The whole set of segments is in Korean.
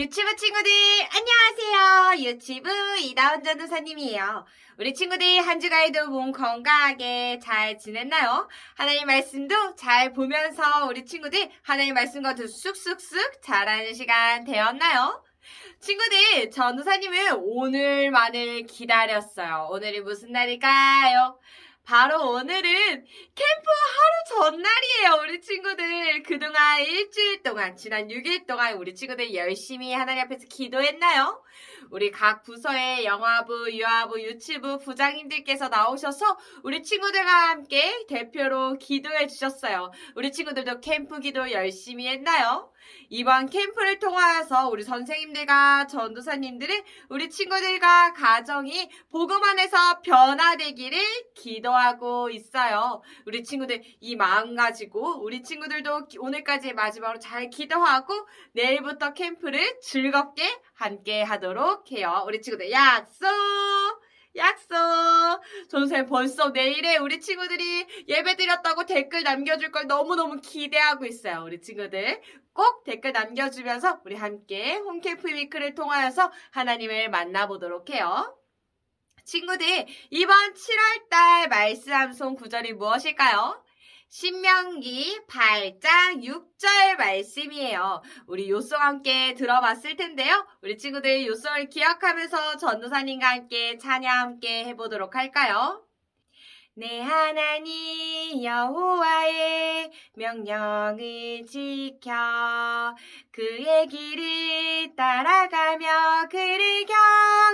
유치부 친구들 안녕하세요. 유치부 이다운 전도사님이에요. 우리 친구들 한 주간에도 몸 건강하게 잘 지냈나요? 하나님 말씀도 잘 보면서 우리 친구들 하나님 말씀과 더 쑥쑥쑥 잘하는 시간 되었나요? 친구들 전도사님은 오늘만을 기다렸어요. 오늘이 무슨 날일까요? 바로 오늘은 캠프 하루 전날이에요, 우리 친구들. 그동안 일주일 동안, 지난 6일 동안 우리 친구들 열심히 하나님 앞에서 기도했나요? 우리 각 부서의 영화부, 유아부, 유치부 부장님들께서 나오셔서 우리 친구들과 함께 대표로 기도해 주셨어요. 우리 친구들도 캠프 기도 열심히 했나요? 이번 캠프를 통하여서 우리 선생님들과 전도사님들은 우리 친구들과 가정이 복음 안에서 변화되기를 기도하고 있어요. 우리 친구들 이 마음 가지고 우리 친구들도 기- 오늘까지 마지막으로 잘 기도하고 내일부터 캠프를 즐겁게 함께 하도록 해요. 우리 친구들 약속! 약속! 전선생 벌써 내일에 우리 친구들이 예배 드렸다고 댓글 남겨줄 걸 너무너무 기대하고 있어요. 우리 친구들 꼭 댓글 남겨주면서 우리 함께 홈캠프 위크를 통하여서 하나님을 만나보도록 해요. 친구들, 이번 7월달 말씀 암송 구절이 무엇일까요? 신명기 8장 6절 말씀이에요. 우리 요송 함께 들어봤을 텐데요. 우리 친구들 요송을 기억하면서 전도사님과 함께 찬양 함께 해보도록 할까요? 내 하나님 여호와의 명령을 지켜 그의 길을 따라가며 그를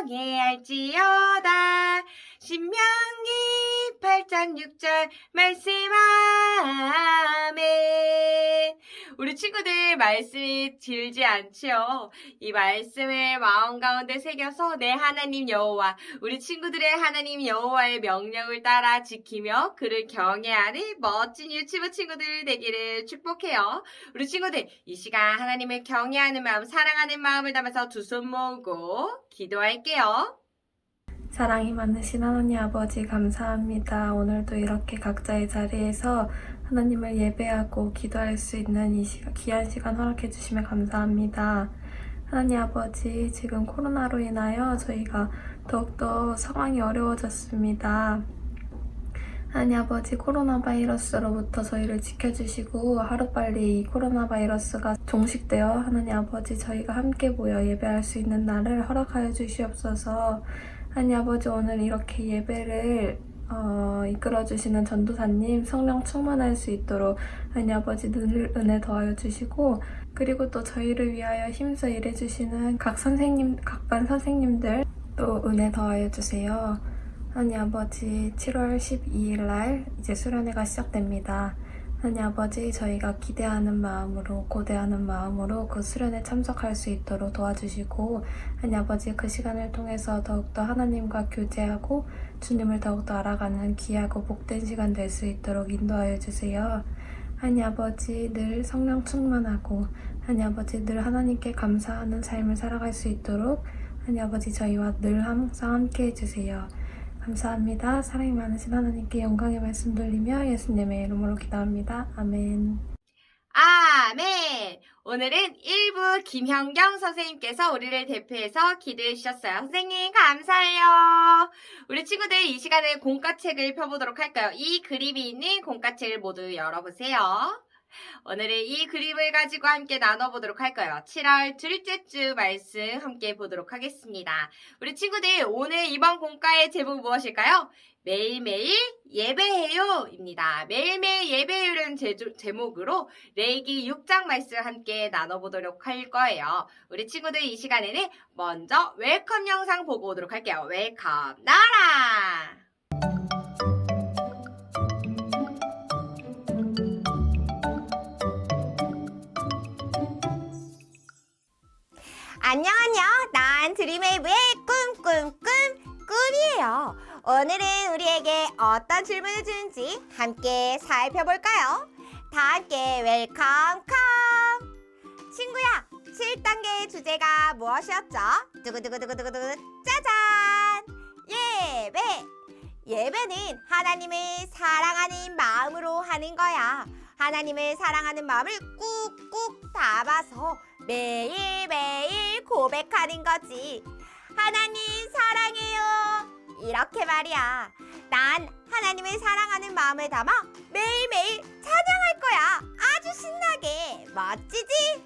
경외할지어다 신명기 8장 6절 말씀하멘 우리 친구들 말씀이 길지 않지요 이 말씀을 마음 가운데 새겨서 내 하나님 여호와 우리 친구들의 하나님 여호와의 명령을 따라 지키며 그를 경외하는 멋진 유치부 친구들 되기를 축복해요. 우리 친구들 이 시간 하나님을 경외하는 마음, 사랑하는 마음을 담아서 두 손 모으고 기도할게요. 사랑이 많으신 하나님 아버지 감사합니다. 오늘도 이렇게 각자의 자리에서 하나님을 예배하고 기도할 수 있는 이 시간, 귀한 시간 허락해 주시면 감사합니다. 하나님 아버지 지금 코로나로 인하여 저희가 더욱더 상황이 어려워졌습니다. 하나님 아버지 코로나 바이러스로부터 저희를 지켜주시고 하루빨리 이 코로나 바이러스가 종식되어 하나님 아버지 저희가 함께 모여 예배할 수 있는 날을 허락하여 주시옵소서 하나님 아버지 오늘 이렇게 예배를 어, 이끌어주시는 전도사님 성령 충만할 수 있도록 하나님 아버지 늘 은혜 더하여 주시고 그리고 또 저희를 위하여 힘써 일해주시는 각 선생님, 각 반 선생님들 또 은혜 더하여 주세요. 하나님 아버지 7월 12일 날 이제 수련회가 시작됩니다. 하나님 아버지 저희가 기대하는 마음으로 고대하는 마음으로 그 수련에 참석할 수 있도록 도와주시고 하나님 아버지 그 시간을 통해서 더욱더 하나님과 교제하고 주님을 더욱더 알아가는 귀하고 복된 시간 될 수 있도록 인도하여 주세요. 하나님 아버지 늘 성령 충만하고 하나님 아버지 늘 하나님께 감사하는 삶을 살아갈 수 있도록 하나님 아버지 저희와 늘 항상 함께 해주세요. 감사합니다. 사랑이 많으신 하나님께 영광의 말씀 돌리며 예수님의 이름으로 기도합니다. 아멘. 아멘! 오늘은 1부 김현경 선생님께서 우리를 대표해서 기도해 주셨어요. 선생님, 감사해요. 우리 친구들 이 시간에 공과책을 펴보도록 할까요? 이 그림이 있는 공과책을 모두 열어보세요. 오늘은 이 그림을 가지고 함께 나눠보도록 할 거예요. 7월 둘째 주 말씀 함께 보도록 하겠습니다. 우리 친구들 오늘 이번 공과의 제목 무엇일까요? 매일매일 예배해요 입니다. 매일매일 제조- 제목으로 레이기 6장 말씀 함께 나눠보도록 할 거예요. 우리 친구들 이 시간에는 먼저 웰컴 영상 보고 오도록 할게요. 웰컴 나라! 안녕 안녕 난 드림웨이브의 꿈꿈꿈 꿈이에요. 오늘은 우리에게 어떤 질문을 주는지 함께 살펴볼까요? 다 함께 웰컴 컴! 친구야 7단계의 주제가 무엇이었죠? 두구두구두구두구두구 짜잔! 예배! 예배는 하나님을 사랑하는 마음으로 하는 거야 하나님을 사랑하는 마음을 꾹꾹 담아서 매일매일 고백하는 거지. 하나님 사랑해요. 이렇게 말이야. 난 하나님을 사랑하는 마음을 담아 매일매일 찬양할 거야. 아주 신나게. 멋지지?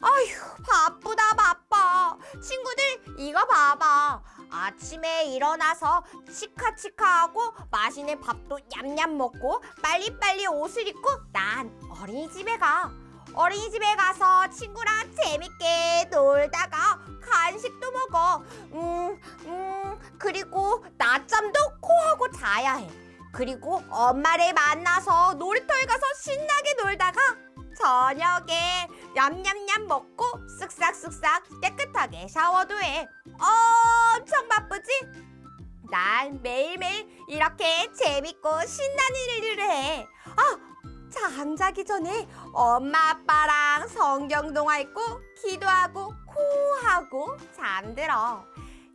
아휴, 바쁘다, 바빠. 친구들, 이거 봐봐. 아침에 일어나서 치카치카하고 맛있는 밥도 냠냠 먹고 빨리빨리 옷을 입고 난 어린이집에 가. 어린이집에 가서 친구랑 재밌게 놀다가 간식도 먹어. 음, 음, 그리고 낮잠도 코하고 자야 해. 그리고 엄마를 만나서 놀이터에 가서 신나게 놀다가 저녁에 냠냠냠 먹고 쓱싹쓱싹 깨끗하게 샤워도 해. 엄청 바쁘지? 난 매일매일 이렇게 재밌고 신나는 일을 해. 아, 잠자기 전에 엄마 아빠랑 성경 동화 읽고 기도하고 코하고 잠들어.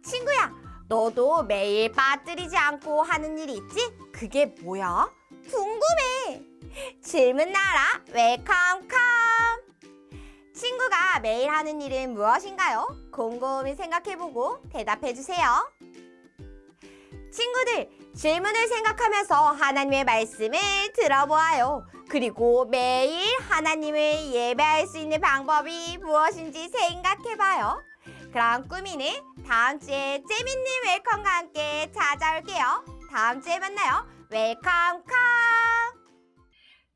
친구야, 너도 매일 빠뜨리지 않고 하는 일이 있지? 그게 뭐야? 궁금해. 질문 나라 웰컴 컴. 친구가 매일 하는 일은 무엇인가요? 곰곰이 생각해보고 대답해주세요. 친구들, 질문을 생각하면서 하나님의 말씀을 들어보아요. 그리고 매일 하나님을 예배할 수 있는 방법이 무엇인지 생각해봐요. 그럼 꾸미는 다음 주에 재밌는 웰컴과 함께 찾아올게요. 다음 주에 만나요. 웰컴 컴!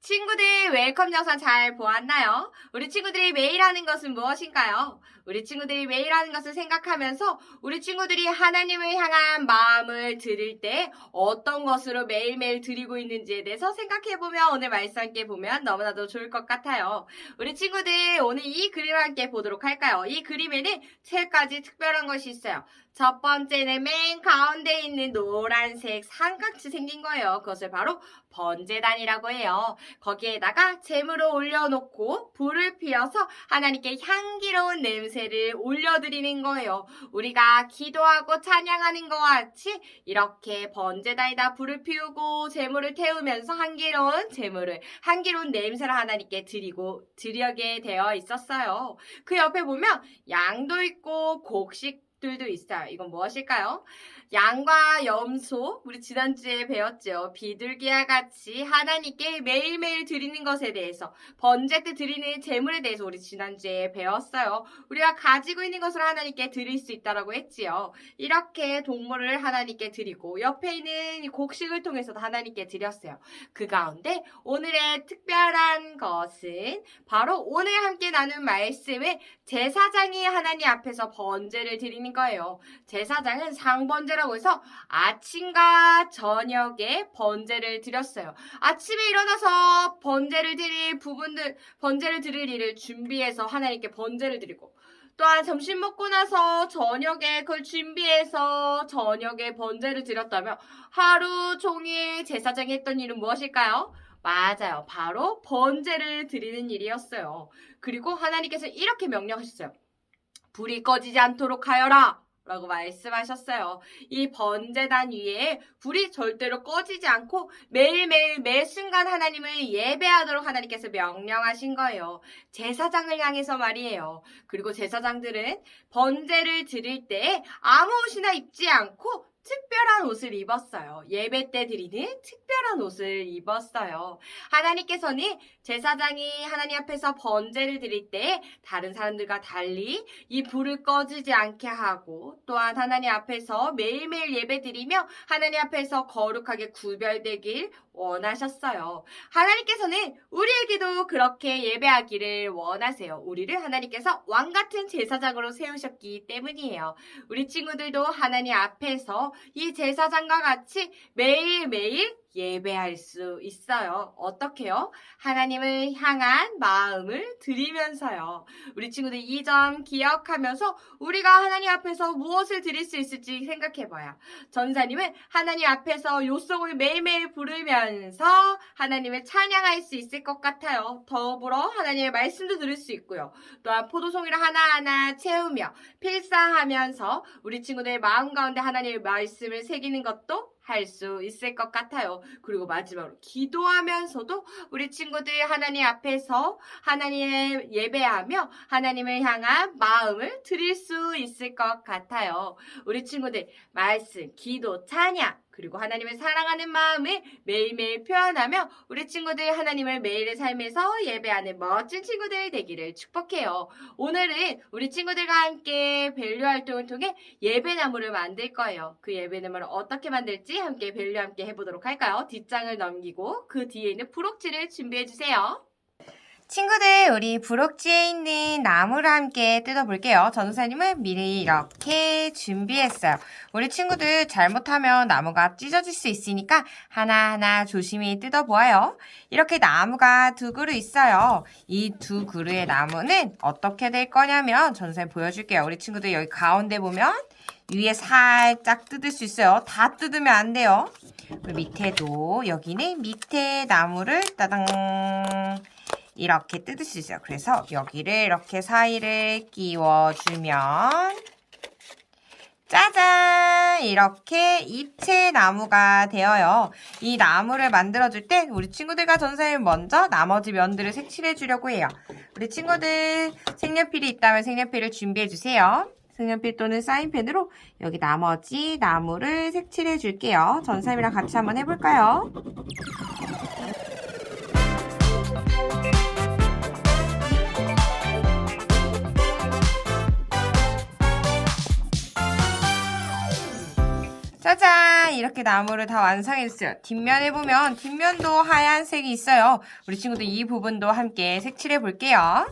친구들 웰컴 영상 잘 보았나요? 우리 친구들이 매일 하는 것은 무엇인가요? 우리 친구들이 매일 하는 것을 생각하면서 우리 친구들이 하나님을 향한 마음을 드릴 때 어떤 것으로 매일매일 드리고 있는지에 대해서 생각해보면 오늘 말씀 함께 보면 너무나도 좋을 것 같아요. 우리 친구들 오늘 이 그림을 함께 보도록 할까요? 이 그림에는 세 가지 특별한 것이 있어요. 첫 번째는 맨 가운데 있는 노란색 삼각지 생긴 거예요. 그것을 바로 번제단이라고 해요. 거기에다가 재물을 올려놓고 불을 피워서 하나님께 향기로운 냄새 를 올려드리는 거예요. 우리가 기도하고 찬양하는 것과 같이 이렇게 번제단에다 불을 피우고 재물을 태우면서 향기로운 재물을 향기로운 냄새를 하나님께 드리고 드리게 되어 있었어요. 그 옆에 보면 양도 있고 곡식 들도 있어요. 이건 무엇일까요? 양과 염소, 우리 지난주에 배웠죠. 비둘기와 같이 하나님께 매일매일 드리는 것에 대해서, 번제 때 드리는 재물에 대해서 우리 지난주에 배웠어요. 우리가 가지고 있는 것을 하나님께 드릴 수 있다라고 했지요. 이렇게 동물을 하나님께 드리고, 옆에 있는 이 곡식을 통해서도 하나님께 드렸어요. 그 가운데 오늘의 특별한 것은 바로 오늘 함께 나눈 말씀을 제사장이 하나님 앞에서 번제를 드리는 거예요. 제사장은 상번제라고 해서 아침과 저녁에 번제를 드렸어요. 아침에 일어나서 번제를 드릴 부분들, 번제를 드릴 일을 준비해서 하나님께 번제를 드리고, 또한 점심 먹고 나서 저녁에 그걸 준비해서 저녁에 번제를 드렸다면 하루 종일 제사장이 했던 일은 무엇일까요? 맞아요. 바로 번제를 드리는 일이었어요. 그리고 하나님께서 이렇게 명령하셨어요. 불이 꺼지지 않도록 하여라! 라고 말씀하셨어요. 이 번제단 위에 불이 절대로 꺼지지 않고 매일매일 매 순간 하나님을 예배하도록 하나님께서 명령하신 거예요. 제사장을 향해서 말이에요. 그리고 제사장들은 번제를 드릴 때 아무 옷이나 입지 않고 특별한 옷을 입었어요. 예배 때 드리는 특별한 옷을 입었어요. 하나님께서는 제사장이 하나님 앞에서 번제를 드릴 때 다른 사람들과 달리 이 불을 꺼지지 않게 하고 또한 하나님 앞에서 매일매일 예배 드리며 하나님 앞에서 거룩하게 구별되길 원하셨어요. 하나님께서는 우리에게도 그렇게 예배하기를 원하세요. 우리를 하나님께서 왕 같은 제사장으로 세우셨기 때문이에요. 우리 친구들도 하나님 앞에서 이 제사장과 같이 매일매일 예배할 수 있어요. 어떻게요? 하나님을 향한 마음을 드리면서요. 우리 친구들 이 점 기억하면서 우리가 하나님 앞에서 무엇을 드릴 수 있을지 생각해봐요. 전사님은 하나님 앞에서 요송을 매일매일 부르면서 하나님을 찬양할 수 있을 것 같아요. 더불어 하나님의 말씀도 들을 수 있고요. 또한 포도송이를 하나하나 채우며 필사하면서 우리 친구들의 마음 가운데 하나님의 말씀을 새기는 것도 할할수 있을 것 같아요. 그리고 마지막으로 기도하면서도 우리 친구들 하나님 앞에서 하나님을 예배하며 하나님을 향한 마음을 드릴 수 있을 것 같아요. 우리 친구들 말씀, 기도, 찬양 그리고 하나님을 사랑하는 마음을 매일매일 표현하며 우리 친구들 하나님을 매일의 삶에서 예배하는 멋진 친구들 되기를 축복해요. 오늘은 우리 친구들과 함께 밸류 활동을 통해 예배나무를 만들 거예요. 그 예배나무를 어떻게 만들지 함께 밸류 함께 해보도록 할까요? 뒷장을 넘기고 그 뒤에 있는 부록지를 준비해 주세요. 친구들, 우리 부록지에 있는 나무를 함께 뜯어볼게요. 전도사님은 미리 이렇게 준비했어요. 우리 친구들 잘못하면 나무가 찢어질 수 있으니까 하나하나 조심히 뜯어보아요. 이렇게 나무가 두 그루 있어요. 이 두 그루의 나무는 어떻게 될 거냐면 전도사님 보여줄게요. 우리 친구들 여기 가운데 보면 위에 살짝 뜯을 수 있어요. 다 뜯으면 안 돼요. 밑에도 여기는 밑에 나무를 따당 이렇게 뜯을 수 있어요. 그래서 여기를 이렇게 사이를 끼워주면 짜잔! 이렇게 입체 나무가 되어요. 이 나무를 만들어줄 때 우리 친구들과 전사님 먼저 나머지 면들을 색칠해 주려고 해요. 우리 친구들 색연필이 있다면 색연필을 준비해 주세요. 색연필 또는 사인펜으로 여기 나머지 나무를 색칠해 줄게요. 전사님이랑 같이 한번 해볼까요? 짜잔! 이렇게 나무를 다 완성했어요. 뒷면에 보면 뒷면도 하얀색이 있어요. 우리 친구들 이 부분도 함께 색칠해 볼게요.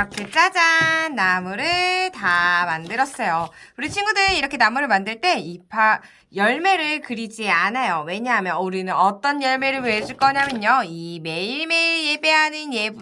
이렇게 짜잔 나무를 다 만들었어요. 우리 친구들 이렇게 나무를 만들 때 이파 열매를 그리지 않아요. 왜냐하면 우리는 어떤 열매를 맺을 거냐면요. 이 매일매일 예배하는 예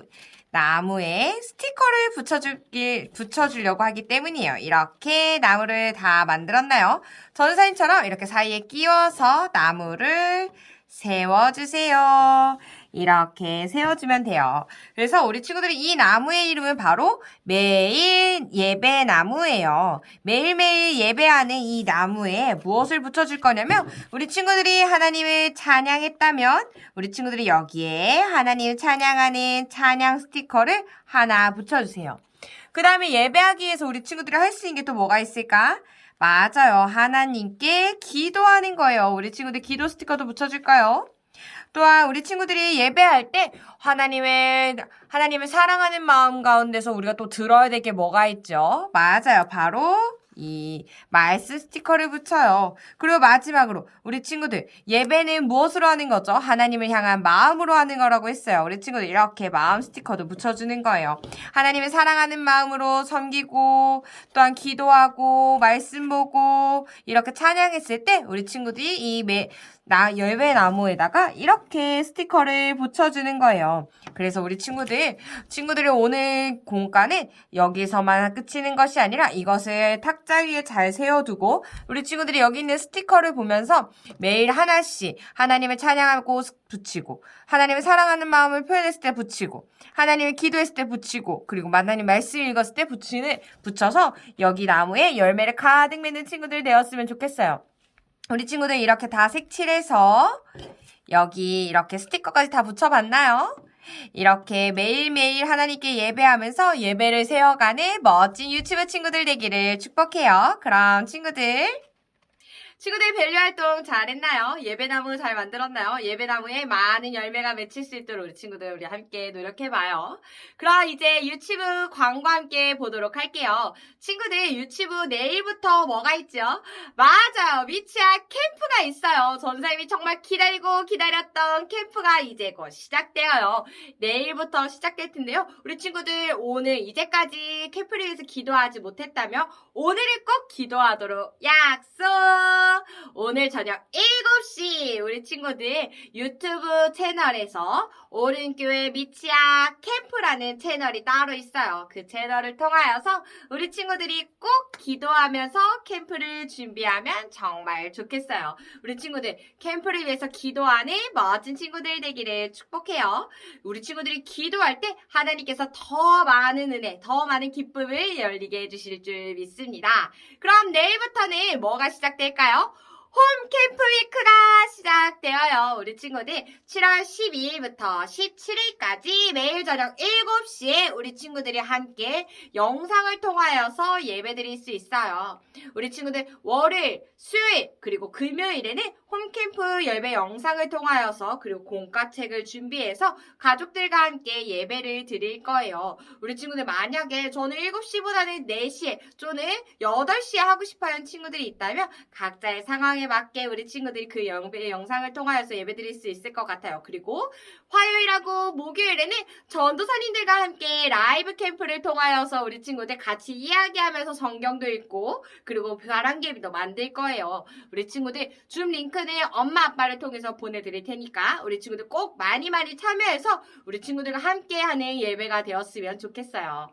나무에 스티커를 붙여줄기 붙여주려고 하기 때문이에요. 이렇게 나무를 다 만들었나요? 전사님처럼 이렇게 사이에 끼워서 나무를 세워주세요. 이렇게 세워주면 돼요. 그래서 우리 친구들이 이 나무의 이름은 바로 매일 예배 나무예요. 매일매일 예배하는 이 나무에 무엇을 붙여줄 거냐면 우리 친구들이 하나님을 찬양했다면 우리 친구들이 여기에 하나님을 찬양하는 찬양 스티커를 하나 붙여주세요. 그 다음에 예배하기 위해서 우리 친구들이 할 수 있는 게 또 뭐가 있을까? 맞아요. 하나님께 기도하는 거예요. 우리 친구들 기도 스티커도 붙여줄까요? 또한 우리 친구들이 예배할 때 하나님의 하나님을 사랑하는 마음 가운데서 우리가 또 들어야 될 게 뭐가 있죠? 맞아요. 바로 이 말씀 스티커를 붙여요. 그리고 마지막으로 우리 친구들 예배는 무엇으로 하는 거죠? 하나님을 향한 마음으로 하는 거라고 했어요. 우리 친구들 이렇게 마음 스티커도 붙여주는 거예요. 하나님을 사랑하는 마음으로 섬기고 또한 기도하고 말씀 보고 이렇게 찬양했을 때 우리 친구들이 이 매, 나 열배 나무에다가 이렇게 스티커를 붙여주는 거예요. 그래서 우리 친구들 친구들이 오늘 공과는 여기서만 끝이는 것이 아니라 이것을 탁자 위에 잘 세워두고 우리 친구들이 여기 있는 스티커를 보면서 매일 하나씩 하나님을 찬양하고 붙이고 하나님을 사랑하는 마음을 표현했을 때 붙이고 하나님을 기도했을 때 붙이고 그리고 하나님 말씀 읽었을 때 붙이는 붙여서 여기 나무에 열매를 가득 맺는 친구들 되었으면 좋겠어요. 우리 친구들 이렇게 다 색칠해서 여기 이렇게 스티커까지 다 붙여봤나요? 이렇게 매일매일 하나님께 예배하면서 예배를 세워가는 멋진 유튜브 친구들 되기를 축복해요. 그럼 친구들. 친구들 밸류 활동 잘했나요? 예배나무 잘 만들었나요? 예배나무에 많은 열매가 맺힐 수 있도록 우리 친구들 우리 함께 노력해봐요. 그럼 이제 유튜브 광고 함께 보도록 할게요. 친구들 유튜브 내일부터 뭐가 있죠? 맞아요. 미치아 캠프가 있어요. 전사님이 정말 기다리고 기다렸던 캠프가 이제 곧 시작되어요. 내일부터 시작될 텐데요. 우리 친구들 오늘 이제까지 캠프를 위해서 기도하지 못했다면 오늘은 꼭 기도하도록 약속! 오늘 저녁 7시 특별히 우리 친구들 유튜브 채널에서 오른교회 미치아 캠프라는 채널이 따로 있어요. 그 채널을 통하여서 우리 친구들이 꼭 기도하면서 캠프를 준비하면 정말 좋겠어요. 우리 친구들 캠프를 위해서 기도하는 멋진 친구들 되기를 축복해요. 우리 친구들이 기도할 때 하나님께서 더 많은 은혜, 더 많은 기쁨을 열리게 해주실 줄 믿습니다. 그럼 내일부터는 뭐가 시작될까요? 홈캠프 위크가 시작되어요. 우리 친구들 7월 12일부터 17일까지 매일 저녁 7시에 우리 친구들이 함께 영상을 통하여서 예배 드릴 수 있어요. 우리 친구들 월요일, 수요일, 그리고 금요일에는 홈캠프 예배 영상을 통하여서 그리고 공과책을 준비해서 가족들과 함께 예배를 드릴 거예요. 우리 친구들 만약에 저는 7시보다는 4시에 또는 8시에 하고 싶어 하는 친구들이 있다면 각자의 상황에 맞게 우리 친구들이 그 예배 영상을 통하여서 예배 드릴 수 있을 것 같아요. 그리고 화요일하고 목요일에는 전도사님들과 함께 라이브 캠프를 통하여서 우리 친구들 같이 이야기하면서 성경도 읽고 그리고 바람개비도 만들 거예요. 우리 친구들 줌 링크 는 엄마 아빠를 통해서 보내드릴 테니까 우리 친구들 꼭 많이 많이 참여해서 우리 친구들과 함께하는 예배가 되었으면 좋겠어요.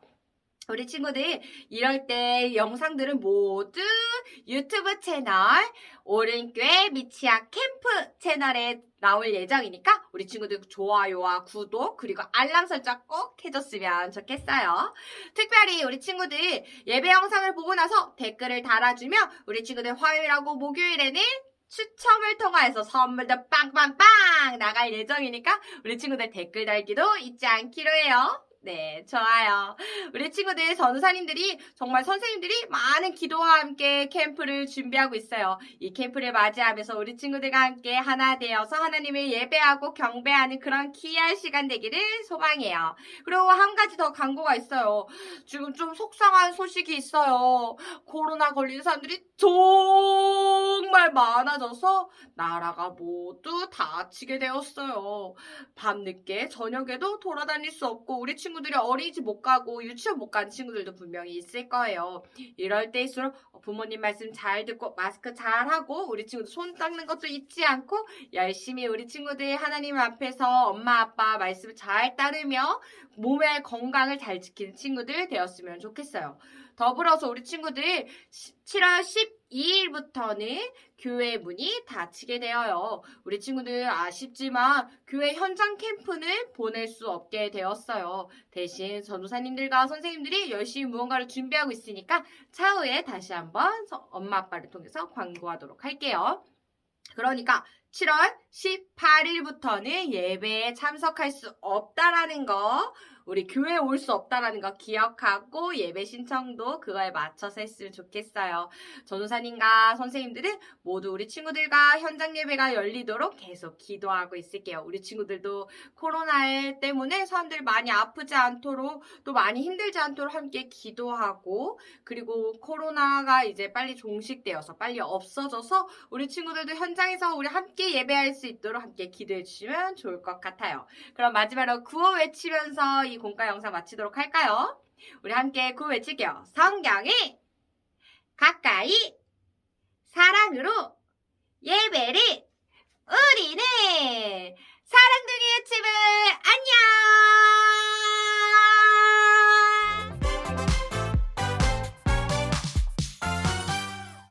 우리 친구들 이럴 때 영상들은 모두 유튜브 채널 오른교회 미치아 캠프 채널에 나올 예정이니까 우리 친구들 좋아요와 구독 그리고 알람 설정 꼭 해줬으면 좋겠어요. 특별히 우리 친구들 예배 영상을 보고 나서 댓글을 달아주면 우리 친구들 화요일하고 목요일에는 추첨을 통해서 선물도 빵빵빵 나갈 예정이니까 우리 친구들 댓글 달기도 잊지 않기로 해요. 네, 좋아요. 우리 친구들 전도사님들이 정말 선생님들이 많은 기도와 함께 캠프를 준비하고 있어요. 이 캠프를 맞이하면서 우리 친구들과 함께 하나 되어서 하나님을 예배하고 경배하는 그런 귀한 시간 되기를 소망해요. 그리고 한 가지 더 광고가 있어요. 지금 좀 속상한 소식이 있어요. 코로나 걸린 사람들이 정말 많아져서 나라가 모두 다치게 되었어요. 밤늦게 저녁에도 돌아다닐 수 없고 우리 친구들이 어린이집 못 가고 유치원 못 간 친구들도 분명히 있을 거예요. 이럴 때일수록 부모님 말씀 잘 듣고 마스크 잘 하고 우리 친구들 손 닦는 것도 잊지 않고 열심히 우리 친구들 하나님 앞에서 엄마 아빠 말씀 잘 따르며 몸의 건강을 잘 지키는 친구들 되었으면 좋겠어요. 더불어서 우리 친구들 7월 12일부터는 교회 문이 닫히게 되어요. 우리 친구들 아쉽지만 교회 현장 캠프는 보낼 수 없게 되었어요. 대신 전도사님들과 선생님들이 열심히 무언가를 준비하고 있으니까 차후에 다시 한번 서- 엄마 아빠를 통해서 광고하도록 할게요. 그러니까 7월 18일부터는 예배에 참석할 수 없다라는 거, 우리 교회에 올수 없다라는 거 기억하고 예배 신청도 그거에 맞춰서 했으면 좋겠어요. 전도사님과 선생님들은 모두 우리 친구들과 현장 예배가 열리도록 계속 기도하고 있을게요. 우리 친구들도 코로나 때문에 사람들 많이 아프지 않도록 또 많이 힘들지 않도록 함께 기도하고 그리고 코로나가 이제 빨리 종식되어서 빨리 없어져서 우리 친구들도 현장에서 우리 함께 예배할 수 있도록 함께 기도해 주시면 좋을 것 같아요. 그럼 마지막으로 구호 외치면서 이이 공과 영상 마치도록 할까요? 우리 함께 구 외칠게요. 성경이 가까이 사랑으로 예배를 우리는 사랑둥이의 집을 안녕!